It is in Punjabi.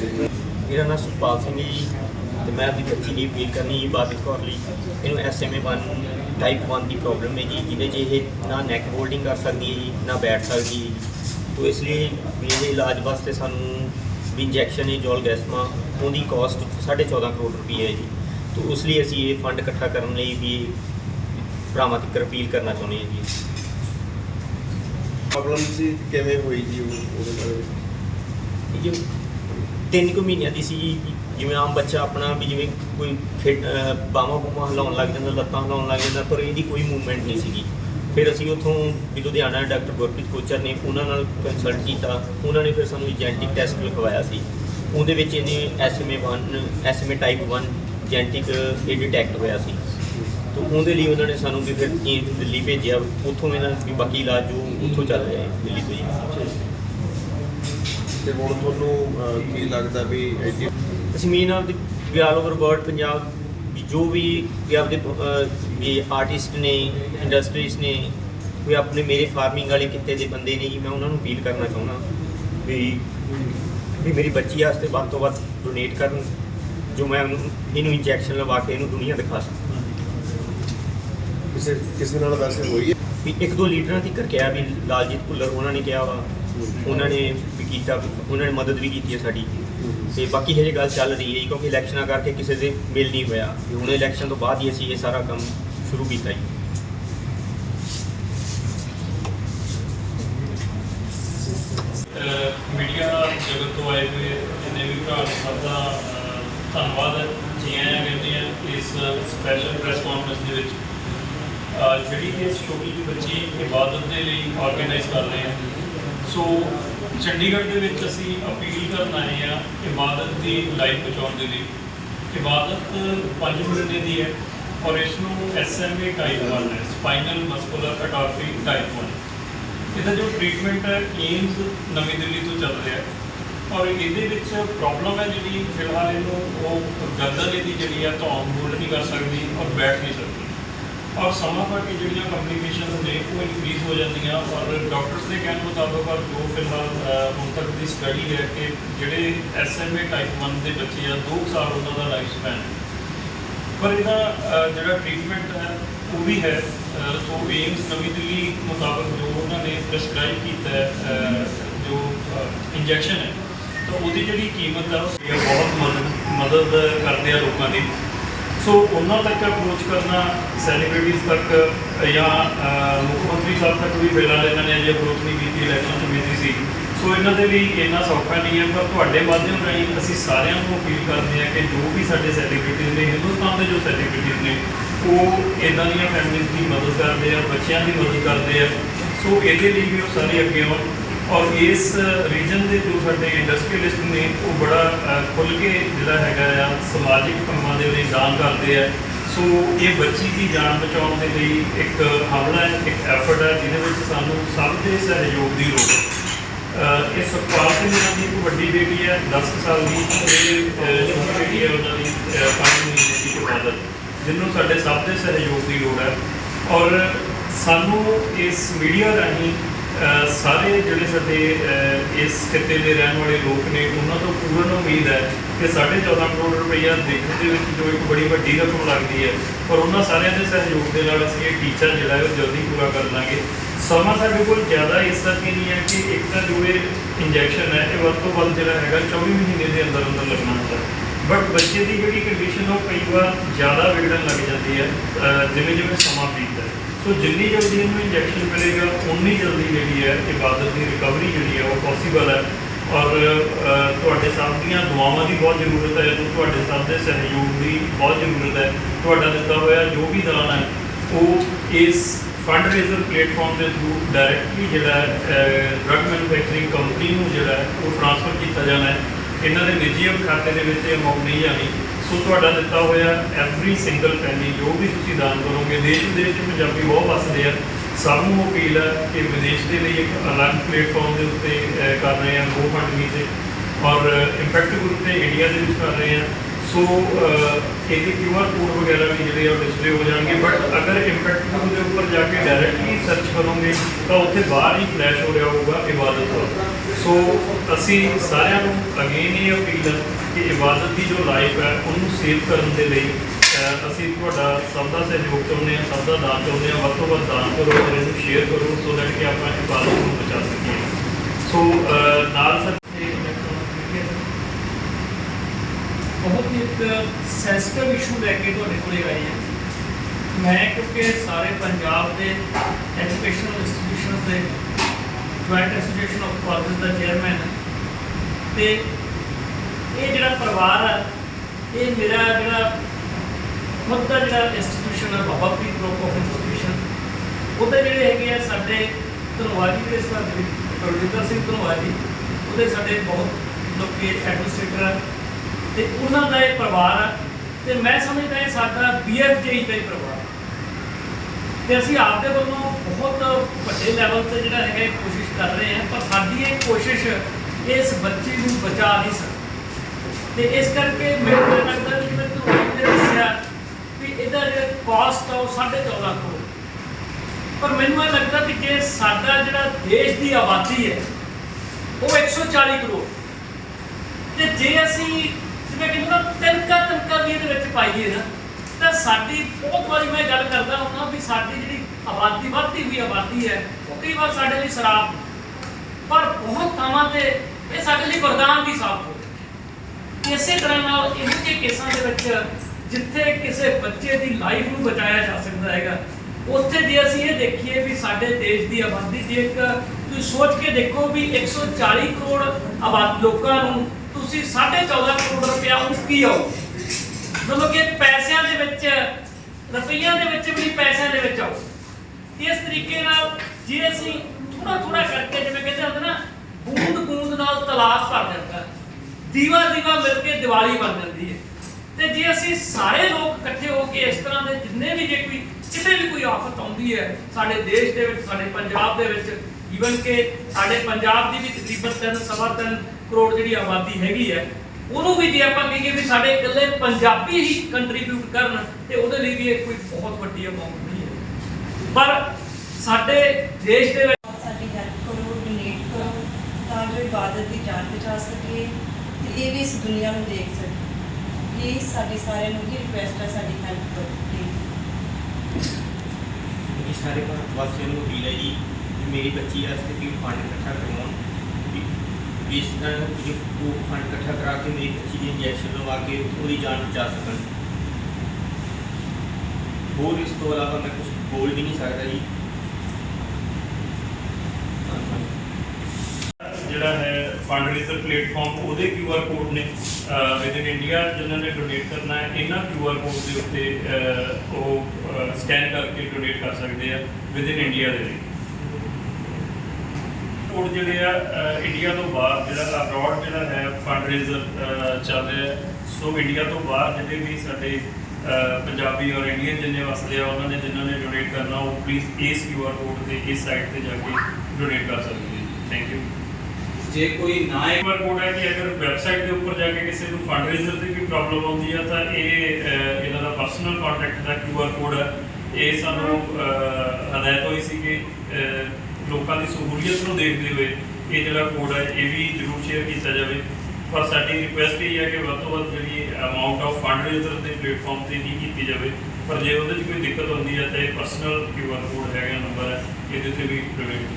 ਮੇਰਾ ਨਾਮ ਸੁਖਪਾਲ ਸਿੰਘ ਜੀ ਤੇ ਮੈਂ ਆਪਣੀ ਬੱਚੀ ਦੀ ਅਪੀਲ ਕਰਨੀ ਜੀ ਬਾਬਿਤ ਕੌਰ ਲਈ। ਇਹਨੂੰ ਐਸਐਮਏ 1 ਟਾਈਪ 1 ਦੀ ਪ੍ਰੋਬਲਮ ਹੈ ਜੀ। ਜਿਹਦੇ 'ਚ ਇਹ ਨਾ ਨੈਕ ਹੋਲਡਿੰਗ ਕਰ ਸਕਦੀ ਹੈ ਜੀ ਨਾ ਬੈਠ ਸਕਦੀ ਹੈ ਤੋ ਇਸ ਲਈ ਇਹਦੇ ਇਲਾਜ ਵਾਸਤੇ ਸਾਨੂੰ ਵੀ ਇੰਜੈਕਸ਼ਨ ਹੈ ਜੋਲਗੈਸਮਾ ਉਹਦੀ ਕਾਸਟ 14.5 ਕਰੋੜ ਰੁਪਏ ਹੈ ਜੀ। ਤੋ ਉਸ ਲਈ ਅਸੀਂ ਇਹ ਫੰਡ ਇਕੱਠਾ ਕਰਨ ਲਈ ਵੀ ਭਰਾਵਾਂ ਤੱਕ ਅਪੀਲ ਕਰਨਾ ਚਾਹੁੰਦੇ ਹਾਂ ਜੀ। ਪ੍ਰੋਬਲਮ ਸੀ ਕਿਵੇਂ ਹੋਈ ਜੀ ਉਹ ਉਹਦੇ ਬਾਰੇ? ਜੋ ਤਿੰਨ ਕੁ ਮਹੀਨਿਆਂ ਦੀ ਸੀ ਜਿਵੇਂ ਆਮ ਬੱਚਾ ਆਪਣਾ ਵੀ ਜਿਵੇਂ ਕੋਈ ਖੇਡ ਬਾਹਾਂ ਬੂਹਾਂ ਹਿਲਾਉਣ ਲੱਗ ਜਾਂਦਾ, ਲੱਤਾਂ ਹਿਲਾਉਣ ਲੱਗ ਜਾਂਦਾ, ਪਰ ਇਹਦੀ ਕੋਈ ਮੂਵਮੈਂਟ ਨਹੀਂ ਸੀਗੀ। ਫਿਰ ਅਸੀਂ ਉੱਥੋਂ ਵੀ ਲੁਧਿਆਣਾ ਡਾਕਟਰ ਗੁਰਪ੍ਰੀਤ ਕੋਚਰ ਨੇ ਉਹਨਾਂ ਨਾਲ ਕੰਸਲਟ ਕੀਤਾ। ਉਹਨਾਂ ਨੇ ਫਿਰ ਸਾਨੂੰ ਜੈਨਟਿਕ ਟੈਸਟ ਲਿਖਵਾਇਆ ਸੀ। ਉਹਦੇ ਵਿੱਚ ਇਹਨੇ ਐਸਐਮਏ 1 ਐਸਐਮਏ ਟਾਈਪ 1 ਜੈਨਟਿਕ ਇਹ ਡਿਟੈਕਟ ਹੋਇਆ ਸੀ। ਤੋਂ ਉਹਦੇ ਲਈ ਉਹਨਾਂ ਨੇ ਸਾਨੂੰ ਵੀ ਫਿਰ ਇਹ ਦਿੱਲੀ ਭੇਜਿਆ। ਉੱਥੋਂ ਇਹਨਾਂ ਵੀ ਬਾਕੀ ਇਲਾਜ ਜੋ ਉੱਥੋਂ ਚੱਲ ਰਿਹਾ ਦਿੱਲੀ ਤੋਂ ਜੀ ਤੇ ਹੁਣ ਤੁਹਾਨੂੰ ਕੀ ਲੱਗਦਾ ਵੀ ਐਡੀ ਅਸੀਂ ਮੇਨ ਆਫ ਵੀ ਆਲ ਓਵਰ ਵਰਲਡ ਪੰਜਾਬ ਵੀ ਜੋ ਵੀ ਵੀ ਆਪਦੇ ਅਹ, ਵੀ ਆਰਟਿਸਟ ਨੇ ਇੰਡਸਟਰੀਜ਼ ਨੇ ਵੀ ਆਪਣੇ ਮੇਰੇ ਫਾਰਮਿੰਗ ਵਾਲੇ ਕਿੱਤੇ ਦੇ ਬੰਦੇ ਨੇ ਜੀ ਮੈਂ ਉਹਨਾਂ ਨੂੰ ਅਪੀਲ ਕਰਨਾ ਚਾਹੁੰਦਾ ਵੀ ਵੀ ਮੇਰੀ ਬੱਚੀ ਵਾਸਤੇ ਵੱਧ ਤੋਂ ਵੱਧ ਡੋਨੇਟ ਕਰਨ ਜੋ ਮੈਂ ਉਹਨੂੰ ਇਹਨੂੰ ਇੰਜੈਕਸ਼ਨ ਲਵਾ ਕੇ ਇਹਨੂੰ ਦੁਨੀਆ ਦਿਖਾ ਸਕਾਂ ਕਿਸੇ ਕਿਸੇ ਨਾਲ ਵੈਸੇ ਹੋਈ ਹੈ? ਵੀ ਇੱਕ ਦੋ ਲੀਡਰਾਂ ਤੱਕ ਕਿਹਾ ਵੀ ਲਾਲਜੀਤ ਭੁੱਲਰ ਉਹਨਾਂ ਨੇ ਕਿਹਾ ਵਾ। ਉਹਨਾਂ ਨੇ ਵੀ ਕੀਤਾ ਉਹਨਾਂ ਨੇ ਮਦਦ ਵੀ ਕੀਤੀ ਹੈ ਸਾਡੀ। ਤੇ ਬਾਕੀ ਹਜੇ ਗੱਲ ਚੱਲ ਰਹੀ ਹੈ ਜੀ, ਕਿਉਂਕਿ ਇਲੈਕਸ਼ਨਾਂ ਕਰਕੇ ਕਿਸੇ ਦੇ ਮਿਲ ਨਹੀਂ ਹੋਇਆ। ਵੀ ਹੁਣ ਇਲੈਕਸ਼ਨ ਤੋਂ ਬਾਅਦ ਹੀ ਅਸੀਂ ਇਹ ਸਾਰਾ ਕੰਮ ਸ਼ੁਰੂ ਕੀਤਾ ਜੀ। ਮੀਡੀਆ ਜਗਤ ਤੋਂ ਆਏ ਹੋਏ ਜਿੰਨੇ ਵੀ ਭਰਾ ਸਭ ਦਾ ਧੰਨਵਾਦ ਜੀ ਆਇਆਂ ਕਹਿੰਦੇ ਆ ਇਸ ਸਪੈਸ਼ਲ ਪ੍ਰੈਸ ਕਾਨਫਰੰਸ ਦੇ ਵਿੱਚ। ਜਿਹੜੀ ਕਿ ਇਸ ਛੋਟੀ ਜਿਹੀ ਬੱਚੀ ਇਬਾਦਤ ਦੇ ਲਈ ਆਰਗੇਨਾਈਜ਼ ਕਰ ਰਹੇ ਹਾਂ ਸੋ ਚੰਡੀਗੜ੍ਹ ਦੇ ਵਿੱਚ ਅਸੀਂ ਅਪੀਲ ਕਰਨ ਆਏ ਆ ਇਬਾਦਤ ਦੀ ਲਾਈਫ ਬਚਾਉਣ ਦੇ ਲਈ। ਇਬਾਦਤ 5 ਮਹੀਨੇ ਦੀ ਹੈ ਔਰ ਇਸ ਨੂੰ ਐਸਐਮਏ ਟਾਈਪ 1 ਹੈ ਸਪਾਈਨਲ ਮਸਕੂਲਰ ਅਟਾਫੀ ਟਾਈਪ 1 ਇਹਦਾ ਜੋ ਟ੍ਰੀਟਮੈਂਟ ਹੈ ਏਮਸ ਨਵੀਂ ਦਿੱਲੀ ਤੋਂ ਚੱਲ ਰਿਹਾ ਹੈ। ਔਰ ਇਹਦੇ ਵਿੱਚ ਪ੍ਰੋਬਲਮ ਹੈ ਜਿਹੜੀ ਫਿਲਹਾਲ ਇਹਨੂੰ ਉਹ ਗਰਦਨ ਇਹਦੀ ਜਿਹੜੀ ਹੈ ਧੌਣ ਹੋਲਡ ਨਹੀਂ ਕਰ ਸਕਦੀ ਔਰ ਬੈਠ ਨਹੀਂ ਸਕਦੀ। ਔਰ ਸਮਾਂ ਪਾ ਕੇ ਜਿਹੜੀਆਂ ਕੰਪਲਿਕੇਸ਼ਨਸ ਨੇ, ਉਹ ਇਨਕਰੀਜ਼ ਹੋ ਜਾਂਦੀਆਂ। ਔਰ ਡਾਕਟਰਸ ਦੇ ਕਹਿਣ ਮੁਤਾਬਕ ਔਰ ਜੋ ਫਿਲਹਾਲ ਹੁਣ ਤੱਕ ਦੀ ਸਟੱਡੀ ਹੈ ਕਿ ਜਿਹੜੇ ਐਸਐਮਏ ਟਾਈਪ 1 ਦੇ ਬੱਚੇ ਆ 2 ਸਾਲ ਉਹਨਾਂ ਦਾ ਲਾਈਫ ਸਪੈਨ ਪਰ ਇਹਦਾ ਜਿਹੜਾ ਟ੍ਰੀਟਮੈਂਟ ਹੈ, ਉਹ ਵੀ ਹੈ। ਸੋ ਏਮਸ ਨਵੀਂ ਦਿੱਲੀ ਮੁਤਾਬਕ ਜੋ ਉਹਨਾਂ ਨੇ ਪ੍ਰੈਸਕ੍ਰਾਈਬ ਕੀਤਾ ਹੈ ਜੋ ਇੰਜੈਕਸ਼ਨ ਹੈ, ਤਾਂ ਉਹਦੀ ਜਿਹੜੀ ਕੀਮਤ ਆ, ਉਹ ਬਹੁਤ ਮਦਦ ਮਦਦ ਕਰਦੇ ਆ ਲੋਕਾਂ ਦੀ। ਸੋ ਉਹਨਾਂ ਤੱਕ ਅਪਰੋਚ ਕਰਨਾ ਸੈਲੀਬ੍ਰਿਟੀਜ਼ ਤੱਕ, ਜਾਂ ਮੁੱਖ ਮੰਤਰੀ ਸਾਹਿਬ ਤੱਕ ਵੀ ਫਿਲਹਾਲ ਇਹਨਾਂ ਨੇ ਅਜੇ ਅਪਰੋਚ ਨਹੀਂ ਕੀਤੀ ਇਲੈਕਸ਼ਨ ਤੋਂ ਬਿਜ਼ੀ ਸੀ। ਸੋ ਇਹਨਾਂ ਦੇ ਲਈ ਇੰਨਾ ਸੌਖਾ ਨਹੀਂ ਹੈ, ਪਰ ਤੁਹਾਡੇ ਮਾਧਿਅਮ ਰਾਹੀਂ ਅਸੀਂ ਸਾਰਿਆਂ ਨੂੰ ਅਪੀਲ ਕਰਦੇ ਹਾਂ ਕਿ ਜੋ ਵੀ ਸਾਡੇ ਸੈਲੀਬ੍ਰਿਟੀਜ਼ ਨੇ, ਹਿੰਦੁਸਤਾਨ ਦੇ ਜੋ ਸੈਲੀਬ੍ਰਿਟੀਜ਼ ਨੇ, ਉਹ ਇਦਾਂ ਦੀਆਂ ਫੈਮਿਲੀਜ਼ ਦੀ ਮਦਦ ਕਰਦੇ ਆ, ਬੱਚਿਆਂ ਦੀ ਮਦਦ ਕਰਦੇ ਆ। ਸੋ ਇਹਦੇ ਲਈ ਵੀ ਉਹ ਸਾਰੇ ਅੱਗੇ ਆਉਣ। ਔਰ ਇਸ ਰੀਜਨ ਦੇ ਜੋ ਸਾਡੇ ਇੰਡਸਟਰੀਅਲਿਸਟ ਨੇ ਉਹ ਬੜਾ ਅ, ਖੁੱਲ੍ਹ ਕੇ ਜਿਹੜਾ ਹੈਗਾ ਆ ਸਮਾਜਿਕ ਕੰਮਾਂ ਦੇ ਲਈ ਦਾਨ ਕਰਦੇ ਆ। ਸੋ ਇਹ ਬੱਚੀ ਦੀ ਜਾਨ ਬਚਾਉਣ ਦੇ ਲਈ ਇੱਕ ਹਮਲਾ ਹੈ ਇੱਕ ਐਫਰਟ ਹੈ ਜਿਹਦੇ ਵਿੱਚ ਸਾਨੂੰ ਸਭ ਦੇ ਸਹਿਯੋਗ ਦੀ ਲੋੜ ਹੈ। ਇਹ ਸੁਖਪਾਲ ਸਿੰਘ ਜੀ ਦੀ ਇੱਕ ਵੱਡੀ ਬੇਟੀ ਹੈ 10 ਸਾਲ ਦੀ ਤੇ ਬੇਟੀ ਹੈ ਉਹਨਾਂ ਦੀ 5 ਮਹੀਨੇ ਦੀ ਇਬਾਦਤ ਜਿਹਨੂੰ ਸਾਡੇ ਸਭ ਦੇ ਸਹਿਯੋਗ ਦੀ ਲੋੜ ਹੈ। ਔਰ ਸਾਨੂੰ ਇਸ ਮੀਡੀਆ ਰਾਹੀਂ ਸਾਰੇ ਜਿਹੜੇ ਸਾਡੇ ਇਸ ਖਿੱਤੇ ਦੇ ਰਹਿਣ ਵਾਲੇ ਲੋਕ ਨੇ, ਉਹਨਾਂ ਤੋਂ ਪੂਰਨ ਉਮੀਦ ਹੈ ਕਿ 14.5 ਕਰੋੜ ਰੁਪਈਆ ਦੇਖਣ ਦੇ ਵਿੱਚ ਜੋ ਇੱਕ ਬੜੀ ਵੱਡੀ ਰਕਮ ਲੱਗਦੀ ਹੈ। ਪਰ ਉਹਨਾਂ ਸਾਰਿਆਂ ਦੇ ਸਹਿਯੋਗ ਦੇ ਨਾਲ ਅਸੀਂ ਇਹ ਟੀਚਾ ਜਿਹੜਾ ਹੈ ਉਹ ਜਲਦੀ ਪੂਰਾ ਕਰ ਲਾਂਗੇ। ਸਮਾਂ ਸਾਡੇ ਕੋਲ ਜ਼ਿਆਦਾ ਇਸ ਕਰਕੇ ਨਹੀਂ ਹੈ ਕਿ ਇੱਕ ਤਾਂ ਜੋ ਇਹ ਇੰਜੈਕਸ਼ਨ ਹੈ, ਇਹ ਵੱਧ ਤੋਂ ਵੱਧ ਜਿਹੜਾ ਹੈਗਾ 24 ਮਹੀਨੇ ਦੇ ਅੰਦਰ ਅੰਦਰ ਲੱਗਣਾ ਹੁੰਦਾ। ਬਟ ਬੱਚੇ ਦੀ ਜਿਹੜੀ ਕੰਡੀਸ਼ਨ ਉਹ ਕਈ ਵਾਰ ਜ਼ਿਆਦਾ ਵਿਗੜਨ ਲੱਗ ਜਾਂਦੀ ਹੈ ਜਿਵੇਂ ਜਿਵੇਂ ਸਮਾਂ ਬੀਤਦਾ ਹੈ। ਸੋ ਜਿੰਨੀ ਜਲਦੀ ਇਹਨੂੰ ਇੰਜੈਕਸ਼ਨ ਮਿਲੇਗਾ ਉਨੀ ਜਲਦੀ ਜਿਹੜੀ ਹੈ ਇਬਾਦਤ ਦੀ ਰਿਕਵਰੀ ਜਿਹੜੀ ਹੈ ਉਹ ਪੋਸੀਬਲ ਹੈ। ਔਰ ਤੁਹਾਡੇ ਸਭ ਦੀਆਂ ਦੁਆਵਾਂ ਦੀ ਬਹੁਤ ਜ਼ਰੂਰਤ ਹੈ, ਤੁਹਾਡੇ ਸਭ ਦੇ ਸਹਿਯੋਗ ਦੀ ਬਹੁਤ ਜ਼ਰੂਰਤ ਹੈ। ਤੁਹਾਡਾ ਦਿੱਤਾ ਹੋਇਆ ਜੋ ਵੀ ਦਾਨ ਹੈ, ਉਹ ਇਸ ਫੰਡ ਰੇਜ਼ਰ ਪਲੇਟਫਾਰਮ ਦੇ ਥਰੂ ਡਾਇਰੈਕਟਲੀ ਜਿਹੜਾ ਡਰਗ ਮੈਨੂਫੈਕਚਰਿੰਗ ਕੰਪਨੀ ਨੂੰ ਜਿਹੜਾ, ਉਹ ਟ੍ਰਾਂਸਫਰ ਕੀਤਾ ਜਾਣਾ ਹੈ। ਇਹਨਾਂ ਦੇ ਨਿੱਜੀ ਖਾਤੇ ਦੇ ਵਿੱਚ ਇਹ ਅਮਾਉਂਟ ਨਹੀਂ ਜਾਣੀ। ਸੋ ਤੁਹਾਡਾ ਦਿੱਤਾ ਹੋਇਆ ਐਵਰੀ ਸਿੰਗਲ ਪੈਨੀ ਜੋ ਵੀ ਤੁਸੀਂ ਦਾਨ ਕਰੋਗੇ ਦੇਸ਼ ਵਿਦੇਸ਼ ਵਿੱਚ ਪੰਜਾਬੀ ਬਹੁਤ ਵੱਸਦੇ ਆ। ਸਭ ਨੂੰ ਅਪੀਲ ਹੈ ਕਿ ਵਿਦੇਸ਼ ਦੇ ਲਈ ਇੱਕ ਅਲੱਗ ਪਲੇਟਫਾਰਮ ਦੇ ਉੱਤੇ ਕਰ ਰਹੇ ਹਾਂ ਗੋ ਫੰਡ ਤੇ। ਔਰ ਇੰਪੈਕਟ ਗਰੁੱਪ ਤੇ ਇੰਡੀਆ ਦੇ ਵਿੱਚ ਕਰ ਰਹੇ ਹਾਂ ਸੋ ਅਹ, ਇਹਦੇ ਕਿਊਆਰ ਕੋਡ ਵਗੈਰਾ ਵੀ ਜਿਹੜੇ ਆ ਉਹ ਡਿਸਪਲੇ ਹੋ ਜਾਣਗੇ। ਬਟ ਅਗਰ ਇੰਪੈਕਟ ਗਰੁੱਪ ਦੇ ਉੱਪਰ ਜਾ ਕੇ ਡਾਇਰੈਕਟਲੀ ਸਰਚ ਕਰੋਗੇ ਤਾਂ ਉੱਥੇ ਬਾਹਰ ਹੀ ਫਲੈਸ਼ ਹੋ ਰਿਹਾ ਹੋਊਗਾ ਇਬਾਦਤ ਦਾ ਸੋ ਅਸੀਂ ਸਾਰਿਆਂ ਨੂੰ ਅਗੇਨ ਇਹ ਅਪੀਲ ਹੈ ਕਿ ਇਬਾਦਤ ਦੀ ਜੋ ਲਾਈਫ ਹੈ, ਉਹਨੂੰ ਸੇਵ ਕਰਨ ਦੇ ਲਈ ਅਸੀਂ ਤੁਹਾਡਾ ਸਭ ਦਾ ਸਹਿਯੋਗ ਚਾਹੁੰਦੇ ਹਾਂ, ਸਭ ਦਾ ਦਾਨ ਚਾਹੁੰਦੇ ਹਾਂ, ਵੱਧ ਤੋਂ ਵੱਧ ਦਾਨ ਕਰੋ ਔਰ ਇਹਨੂੰ ਸ਼ੇਅਰ ਕਰੋ ਸੋ ਦੈਟ ਕਿ ਆਪਾਂ ਇਬਾਦਤ ਨੂੰ ਬਚਾ ਸਕੀਏ। ਸੋ ਨਾਲ ਸਰ ਬਹੁਤ ਹੀ ਇੱਕ ਸੈਂਸਿਟਿਵ ਇਸ਼ੂ ਲੈ ਕੇ ਤੁਹਾਡੇ ਕੋਲੇ ਆਈ ਹਾਂ। ਮੈਂ ਕਿਉਂਕਿ ਸਾਰੇ ਪੰਜਾਬ ਦੇ ਐਜੂਕੇਸ਼ਨਲ ਇੰਸਟੀਟਿਊਸ਼ਨਸ ਦੇ ਜੁਆਇੰਟ ਐਸੋਸੀਏਸ਼ਨ ਆਫ ਕਾਲਜ ਦਾ ਚੇਅਰਮੈਨ ਤੇ ਇਹ ਜਿਹੜਾ ਪਰਿਵਾਰ ਆ ਇਹ ਮੇਰਾ ਜਿਹੜਾ ਖੁਦ ਦਾ ਜਿਹੜਾ ਇੰਸਟੀਟਿਊਸ਼ਨ ਹੈ, Baba Farid group of institution ਉਹਦੇ ਜਿਹੜੇ ਹੈਗੇ ਆ ਸਾਡੇ ਧੰਨਵਾਦੀ ਜਿਹੜੇ ਸਰ ਰਵਿੰਦਰ ਸਿੰਘ ਧੰਨਵਾਦੀ, ਉਹਦੇ ਸਾਡੇ ਬਹੁਤ ਲੋਕੀ ਐਡਮਿਨਿਸਟ੍ਰੇਟਰ ਆ ਤੇ ਉਹਨਾਂ ਦਾ ਇਹ ਪਰਿਵਾਰ ਆ, ਤੇ ਮੈਂ ਸਮਝਦਾ ਇਹ ਸਾਡਾ ਬੀਐਫਜੇਈ ਦਾ ਹੀ ਪਰਿਵਾਰ ਆ। ਤੇ ਅਸੀਂ ਆਪਦੇ ਵੱਲੋਂ ਬਹੁਤ ਵੱਡੇ ਲੈਵਲ ਤੇ ਜਿਹੜਾ ਹੈਗਾ ਕੋਸ਼ਿਸ਼ ਕਰ ਰਹੇ ਹਾਂ, ਪਰ ਸਾਡੀ ਇਹ ਕੋਸ਼ਿਸ਼ ਇਸ ਬੱਚੇ ਨੂੰ ਬਚਾ ਨਹੀਂ ਸਕਦੀ। ਤੇ ਇਸ ਕਰਕੇ ਮੈਨੂੰ ਲੱਗਦਾ ਕਿ ਜਿਵੇਂ ਤੁਹਾਨੂੰ ਨੇ ਦੱਸਿਆ ਵੀ ਇਹਦਾ ਜਿਹੜਾ ਕਾਸਟ ਆ ਉਹ 14.5 ਕਰੋੜ ਪਰ ਮੈਨੂੰ ਇਹ ਲੱਗਦਾ ਕਿ ਜੇ ਸਾਡਾ ਜਿਹੜਾ ਦੇਸ਼ ਦੀ ਆਬਾਦੀ ਹੈ, ਉਹ 140 ਕਰੋੜ। ਤੇ ਜੇ ਅਸੀਂ ਜਿਵੇਂ ਕਿ ਨਾ ਤਿੰਨਕਾ ਤਿੰਨਕਾ ਵੀ ਇਹਦੇ ਵਿੱਚ ਪਾਈਏ ਨਾ, ਤਾਂ ਸਾਡੀ ਬਹੁਤ ਵਾਰੀ ਮੈਂ ਗੱਲ ਕਰਦਾ ਹੁੰਦਾ ਵੀ ਸਾਡੀ ਜਿਹੜੀ ਆਬਾਦੀ, ਵੱਧਦੀ ਹੋਈ ਆਬਾਦੀ ਹੈ, ਉਹ ਕਈ ਵਾਰ ਸਾਡੇ ਲਈ ਸ਼ਰਾਬ ਤੇ ਇਹ ਸਾਡੇ ਲਈ ਵਰਦਾਨ ਵੀ ਸਾਬਤ ਹੋ ਇਸੇ ਤਰ੍ਹਾਂ ਨਾਲ ਇਹੋ ਜਿਹੇ ਕੇਸਾਂ ਦੇ ਵਿੱਚ ਜਿੱਥੇ ਕਿਸੇ ਬੱਚੇ ਦੀ ਲਾਈਫ ਨੂੰ ਬਚਾਇਆ ਜਾ ਸਕਦਾ ਹੈਗਾ, ਉੱਥੇ ਜੇ ਅਸੀਂ ਇਹ ਦੇਖੀਏ ਵੀ ਸਾਡੇ ਦੇਸ਼ ਦੀ ਆਬਾਦੀ, ਜੇ ਇੱਕ ਤੁਸੀਂ ਸੋਚ ਕੇ ਦੇਖੋ ਵੀ 140 ਕਰੋੜ ਆਬਾਦ ਲੋਕਾਂ ਨੂੰ ਤੁਸੀਂ 14.5 ਕਰੋੜ ਰੁਪਇਆ ਉਹ ਕੀ ਆਓ ਮਤਲਬ ਕਿ ਪੈਸਿਆਂ ਦੇ ਵਿੱਚ, ਰੁਪਈਆਂ ਦੇ ਵਿੱਚ ਵੀ ਪੈਸਿਆਂ ਦੇ ਵਿੱਚ ਆਓ ਇਸ ਤਰੀਕੇ ਨਾਲ ਜੇ ਅਸੀਂ ਥੋੜਾ ਥੋੜਾ ਕਰਕੇ ਜਿਵੇਂ ਕਹਿੰਦੇ ਹੁੰਦੇ ਨਾ, ਬੂੰਦ ਬੂੰਦ ਨਾਲ ਤਲਾਬ ਭਰ ਜਾਂਦਾ ਹੈ। ਦੀਵਾ ਦੀਵਾ ਮਿਲ ਕੇ ਦੀਵਾਲੀ ਬਣ ਜਾਂਦੀ ਹੈ ਤੇ ਜੇ ਅਸੀਂ ਸਾਰੇ ਲੋਕ ਇਕੱਠੇ ਹੋ ਕੇ ਇਸ ਤਰ੍ਹਾਂ ਦੇ ਜਿੰਨੇ ਵੀ ਜੇ ਕੋਈ, ਕਿਤੇ ਵੀ ਕੋਈ ਆਫਤ ਆਉਂਦੀ ਹੈ, ਸਾਡੇ ਦੇਸ਼ ਦੇ ਵਿੱਚ, ਸਾਡੇ ਪੰਜਾਬ ਦੇ ਵਿੱਚ ਈਵਨ ਕਿ ਸਾਡੇ ਪੰਜਾਬ ਦੀ ਵੀ ਤਕਰੀਬਨ ਤਿੰਨ, ਸਵਾ ਤਿੰਨ ਕਰੋੜ ਜਿਹੜੀ ਆਬਾਦੀ ਹੈਗੀ ਹੈ, ਉਹਨੂੰ ਵੀ ਜੇ ਆਪਾਂ ਕਹੀਏ ਵੀ ਸਾਡੇ ਇਕੱਲੇ ਪੰਜਾਬੀ ਹੀ ਕੰਟਰੀਬਿਊਟ ਕਰਨ, ਤੇ ਉਹਦੇ ਲਈ ਵੀ ਇਹ ਕੋਈ ਬਹੁਤ ਵੱਡੀ ਅਮਾਉਂਟ ਨਹੀਂ ਹੈ ਪਰ ਸਾਡੇ ਦੇਸ਼ ਦੇ ਵਿੱਚ ਸਾਡੀ ਹੈਲਪ ਕਰੋ ਡੋਨੇਟ ਕਰੋ ਤਾਂ ਜੋ ਇਬਾਦਤ ਦੀ ਜਾਨ ਬਚਾ ਸਕੀਏ ਤੇ ਇਹ ਵੀ ਇਸ ਦੁਨੀਆ ਨੂੰ ਦੇਖ ਸਕੇ ਪਲੀਜ਼ ਸਾਡੀ ਸਾਰਿਆਂ ਨੂੰ ਇਹ ਰਿਕੁਐਸਟ ਹੈ ਸਾਡੀ ਹੈਲਪ ਕਰੋ ਪਲੀਜ਼ ਮੇਰੀ ਸਾਰੇ ਭਾਰਤ ਵਾਸੀਆਂ ਨੂੰ ਅਪੀਲ ਹੈ ਜੀ ਕਿ ਮੇਰੀ ਬੱਚੀ ਵਾਸਤੇ ਵੀ ਫੰਡ ਇਕੱਠਾ ਕਰਵਾਉਣ ਵੀ ਇਸ ਤਰ੍ਹਾਂ ਕਿ ਉਹ ਫੰਡ ਇਕੱਠਾ ਕਰਾ ਕੇ ਮੇਰੀ ਬੱਚੀ ਦੀ ਇੰਜੈਕਸ਼ਨ ਲਵਾ ਕੇ ਉਹਦੀ ਜਾਨ ਬਚਾ ਸਕਣ ਹੋਰ ਇਸ ਤੋਂ ਇਲਾਵਾ ਮੈਂ ਕੁਝ ਬੋਲ ਵੀ ਨਹੀਂ ਸਕਦਾ ਜੀ ਧੰਨਵਾਦ ਜਿਹੜਾ ਹੈ ਫੰਡਰੇਜ਼ਰ ਪਲੇਟਫਾਰਮ ਉਹਦੇ ਕਿਊਆਰ ਕੋਡ ਨੇ ਵਿਦ ਇਨ ਇੰਡੀਆ ਜਿਨ੍ਹਾਂ ਨੇ ਡੋਨੇਟ ਕਰਨਾ ਹੈ, ਇਹਨਾਂ ਕਿਊਆਰ ਕੋਡ ਦੇ ਉੱਤੇ ਉਹ ਸਕੈਨ ਕਰਕੇ ਡੋਨੇਟ ਕਰ ਸਕਦੇ ਆ ਵਿਦ ਇਨ ਇੰਡੀਆ ਦੇ ਲਈ। ਕੋਡ ਜਿਹੜੇ ਆ ਇੰਡੀਆ ਤੋਂ ਬਾਹਰ ਜਿਹੜਾ ਅਬਰੋਡ ਜਿਹੜਾ ਹੈ ਫੰਡਰੇਜ਼ਰ ਚੱਲ ਰਿਹਾ ਸੋ ਇੰਡੀਆ ਤੋਂ ਬਾਹਰ ਜਿਹੜੇ ਵੀ ਸਾਡੇ ਪੰਜਾਬੀ ਔਰ ਇੰਡੀਅਨ ਜਿੰਨੇ ਵਸਦੇ ਆ, ਉਹਨਾਂ ਨੇ ਜਿਨ੍ਹਾਂ ਨੇ ਡੋਨੇਟ ਕਰਨਾ, ਉਹ ਪਲੀਜ਼ ਇਸ ਕਿਊਆਰ ਕੋਡ ਤੇ, ਇਸ ਸਾਈਟ ਤੇ ਜਾ ਕੇ ਡੋਨੇਟ ਕਰ ਸਕਦੇ ਜੀ ਥੈਂਕ ਯੂ ਜੇ ਕੋਈ ਨਾ ਇੱਕ ਵਾਰ ਕੋਡ ਹੈ ਕਿ ਅਗਰ ਵੈਬਸਾਈਟ ਦੇ ਉੱਪਰ ਜਾ ਕੇ ਕਿਸੇ ਨੂੰ ਫੰਡ ਰੇਜ਼ਰ ਦੀ ਵੀ ਪ੍ਰੋਬਲਮ ਆਉਂਦੀ ਆ, ਤਾਂ ਇਹ ਇਹਨਾਂ ਦਾ ਪਰਸਨਲ ਕੰਟੈਕਟ ਦਾ ਕਿਊਆਰ ਕੋਡ ਹੈ ਇਹ ਸਾਨੂੰ ਹਦਾਇਤ ਹੋਈ ਸੀ ਕਿ ਲੋਕਾਂ ਦੀ ਸਹੂਲੀਅਤ ਨੂੰ ਦੇਖਦੇ ਹੋਏ ਇਹ ਜਿਹੜਾ ਕੋਡ ਹੈ ਇਹ ਵੀ ਜ਼ਰੂਰ ਸ਼ੇਅਰ ਕੀਤਾ ਜਾਵੇ। ਪਰ ਸਾਡੀ ਰਿਕੁਐਸਟ ਇਹ ਹੈ ਕਿ ਵੱਧ ਤੋਂ ਵੱਧ ਜਿਹੜੀ ਅਮਾਉਂਟ ਆਫ ਫੰਡ ਰੇਜ਼ਰ ਦੇ ਪਲੇਟਫਾਰਮ ਤੇ ਨਹੀਂ ਕੀਤੀ ਜਾਵੇ। ਪਰ ਜੇ ਉਹਦੇ 'ਚ ਕੋਈ ਦਿੱਕਤ ਆਉਂਦੀ ਹੈ ਤਾਂ ਇਹ ਪਰਸਨਲ ਕਿਊਆਰ ਕੋਡ ਹੈਗਾ ਨੰਬਰ ਹੈ ਇਹਦੇ ਤੇ ਵੀ ਡੋਨੇਟ